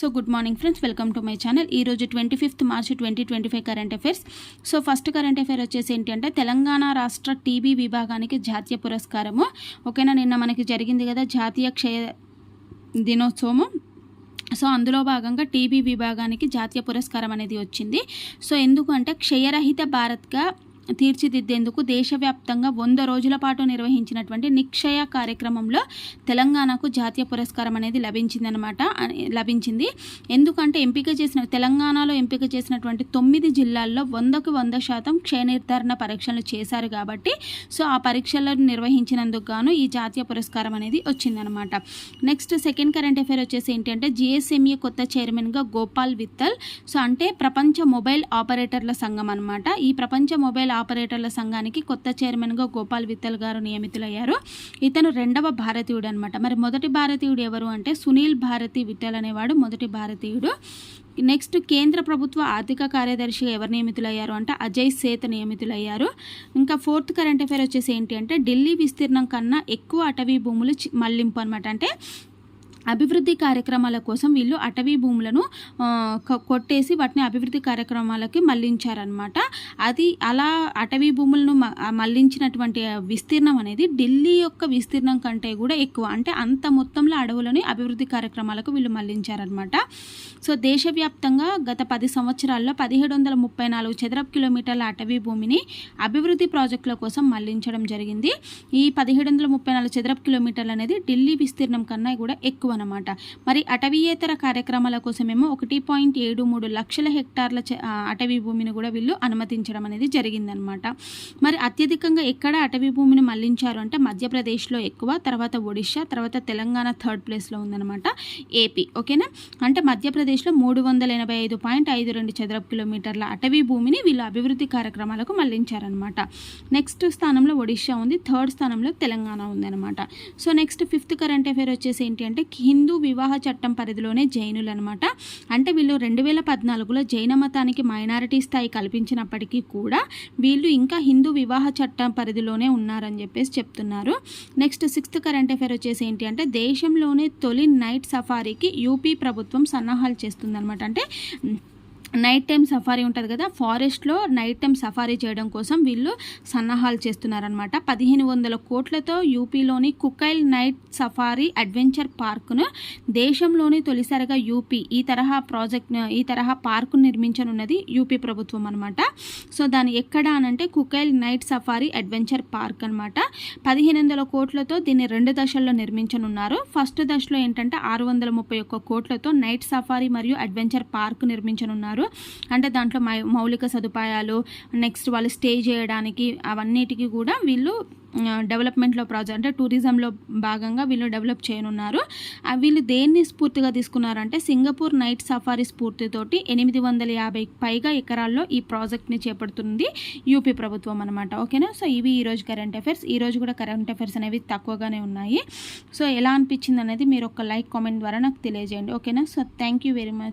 So good morning friends welcome to my channel. ఈ రోజు twenty fifth March twenty twenty five current affairs. So first current affair వచ్చేసి ఏంటి అంటే తెలంగాణ రాష్ట్ర TB విభాగానికి జాతీయ పురస్కారము. ఓకేనా నిన్న మనకి జరిగింది కదా జాతీయ క్షయ దినోత్సవము. సో అందులో భాగంగా టీబీ విభాగానికి జాతీయ పురస్కారం అనేది వచ్చింది. సో ఎందుకు అంటే క్షయరహిత భారత్గా తీర్చిదిద్దేందుకు దేశవ్యాప్తంగా వంద రోజుల పాటు నిర్వహించినటువంటి నిక్షయ కార్యక్రమంలో తెలంగాణకు జాతీయ పురస్కారం అనేది లభించిందనమాట లభించింది. ఎందుకంటే ఎంపిక చేసిన తెలంగాణలో ఎంపిక చేసినటువంటి తొమ్మిది జిల్లాల్లో వందకు వంద శాతం క్షయ నిర్ధారణ పరీక్షలు చేశారు కాబట్టి సో ఆ పరీక్షలను నిర్వహించినందుకు గాను ఈ జాతీయ పురస్కారం అనేది వచ్చిందనమాట. నెక్స్ట్ సెకండ్ కరెంట్ అఫైర్ వచ్చేసి ఏంటంటే జిఎస్ఎంఈ కొత్త చైర్మన్గా గోపాల్ విత్తల్. సో అంటే ప్రపంచ మొబైల్ ఆపరేటర్ల సంఘం అనమాట ఈ ప్రపంచ మొబైల్ ఆపరేటర్ల సంఘానికి కొత్త చైర్మన్గా గోపాల్ విత్తల్ గారు నియమితులయ్యారు. ఇతను రెండవ భారతీయుడు అనమాట మరి మొదటి భారతీయుడు ఎవరు అంటే సునీల్ భారతి విఠల్ అనేవాడు మొదటి భారతీయుడు. నెక్స్ట్ కేంద్ర ప్రభుత్వ ఆర్థిక కార్యదర్శిగా ఎవరు నియమితులయ్యారు అంటే అజయ్ సేత్ నియమితులయ్యారు. ఇంకా ఫోర్త్ కరెంట్ అఫైర్ వచ్చేసి ఏంటి అంటే ఢిల్లీ విస్తీర్ణం కన్నా ఎక్కువ అటవీ భూములు చి- మళ్ళింపు అనమాట అంటే అభివృద్ధి కార్యక్రమాల కోసం వీళ్ళు అటవీ భూములను కొ- కొట్టేసి వాటిని అభివృద్ధి కార్యక్రమాలకి మళ్ళించారనమాట అది అలా అటవీ భూములను మళ్ళించినటువంటి విస్తీర్ణం అనేది ఢిల్లీ యొక్క విస్తీర్ణం కంటే కూడా ఎక్కువ. అంటే అంత మొత్తంలో అడవులని అభివృద్ధి కార్యక్రమాలకు వీళ్ళు మళ్ళించారనమాట సో దేశవ్యాప్తంగా గత పది సంవత్సరాల్లో పదిహేడు వందల ముప్పై నాలుగు చదరపు కిలోమీటర్ల అటవీ భూమిని అభివృద్ధి ప్రాజెక్టుల కోసం మళ్ళించడం జరిగింది. ఈ పదిహేడు వందల ముప్పై నాలుగు చదరపు కిలోమీటర్లు అనేది ఢిల్లీ విస్తీర్ణం కన్నా కూడా ఎక్కువ అనమాట మరి అటవీయేతర కార్యక్రమాల కోసమేమో ఒకటి పాయింట్ ఏడు మూడు లక్షల హెక్టార్ల చ- అటవీ భూమిని కూడా వీళ్ళు అనుమతించడం అనేది జరిగిందనమాట మరి అత్యధికంగా ఎక్కడ అటవీ భూమిని మళ్ళించారు అంటే మధ్యప్రదేశ్లో ఎక్కువ తర్వాత ఒడిశా తర్వాత తెలంగాణ థర్డ్ ప్లేస్లో ఉందన్నమాట ఏపీ. ఓకేనా? అంటే మధ్యప్రదేశ్లో మూడు వందల ఎనభై ఐదు పాయింట్ ఐదు రెండు చదరపు కిలోమీటర్ల అటవీ భూమిని వీళ్ళు అభివృద్ధి కార్యక్రమాలకు మళ్ళించారనమాట నెక్స్ట్ స్థానంలో ఒడిశా ఉంది థర్డ్ స్థానంలో తెలంగాణ ఉందన్నమాట. So next fifth current affair వచ్చేసి ఏంటి అంటే హిందూ వివాహ చట్టం పరిధిలోనే జైనులు అనమాట అంటే వీళ్ళు రెండు వేల పద్నాలుగులో జైన మతానికి మైనారిటీ స్థాయి కల్పించినప్పటికీ కూడా వీళ్ళు ఇంకా హిందూ వివాహ చట్టం పరిధిలోనే ఉన్నారని చెప్పేసి చెప్తున్నారు. నెక్స్ట్ సిక్స్త్ కరెంట్ అఫైర్ వచ్చేసి ఏంటి అంటే దేశంలోనే తొలి నైట్ సఫారీకి యూపీ ప్రభుత్వం సన్నాహాలు చేస్తుందన్నమాట. అంటే నైట్ టైం సఫారీ ఉంటుంది కదా ఫారెస్ట్లో నైట్ టైం సఫారీ చేయడం కోసం వీళ్ళు సన్నాహాలు చేస్తున్నారనమాట పదిహేను వందల కోట్లతో యూపీలోని కుకైల్ నైట్ సఫారీ అడ్వెంచర్ పార్క్ను దేశంలోని తొలిసారిగా యూపీ ఈ తరహా ప్రాజెక్ట్ ఈ తరహా పార్క్ను నిర్మించనున్నది యూపీ ప్రభుత్వం అనమాట సో దాని ఎక్కడ అనంటే కుకైల్ నైట్ సఫారీ అడ్వెంచర్ పార్క్ అనమాట పదిహేను వందల కోట్లతో దీన్ని రెండు దశల్లో నిర్మించనున్నారు. ఫస్ట్ దశలో ఏంటంటే ఆరు వందల ముప్పై ఒక్క కోట్లతో నైట్ సఫారీ మరియు అడ్వెంచర్ పార్క్ నిర్మించనున్నారు. అంటే దాంట్లో మై- మౌలిక సదుపాయాలు నెక్స్ట్ వాళ్ళు స్టే చేయడానికి అవన్నిటికీ కూడా వీళ్ళు డెవలప్మెంట్లో ప్రాజెక్ట్ అంటే టూరిజంలో భాగంగా వీళ్ళు డెవలప్ చేయనున్నారు. వీళ్ళు దేన్ని స్ఫూర్తిగా తీసుకున్నారంటే సింగపూర్ నైట్ సఫారీ స్ఫూర్తితోటి ఎనిమిది వందల యాభై పైగా ఎకరాల్లో ఈ ప్రాజెక్ట్ని చేపడుతుంది యూపీ ప్రభుత్వం అనమాట ఓకేనా? సో ఇవి ఈరోజు కరెంట్ అఫైర్స్ ఈ రోజు కూడా కరెంట్ అఫైర్స్ అనేవి తక్కువగానే ఉన్నాయి. సో ఎలా అనిపించింది అనేది మీరు ఒక లైక్ కామెంట్ ద్వారా నాకు తెలియజేయండి. ఓకేనా? So thank you very much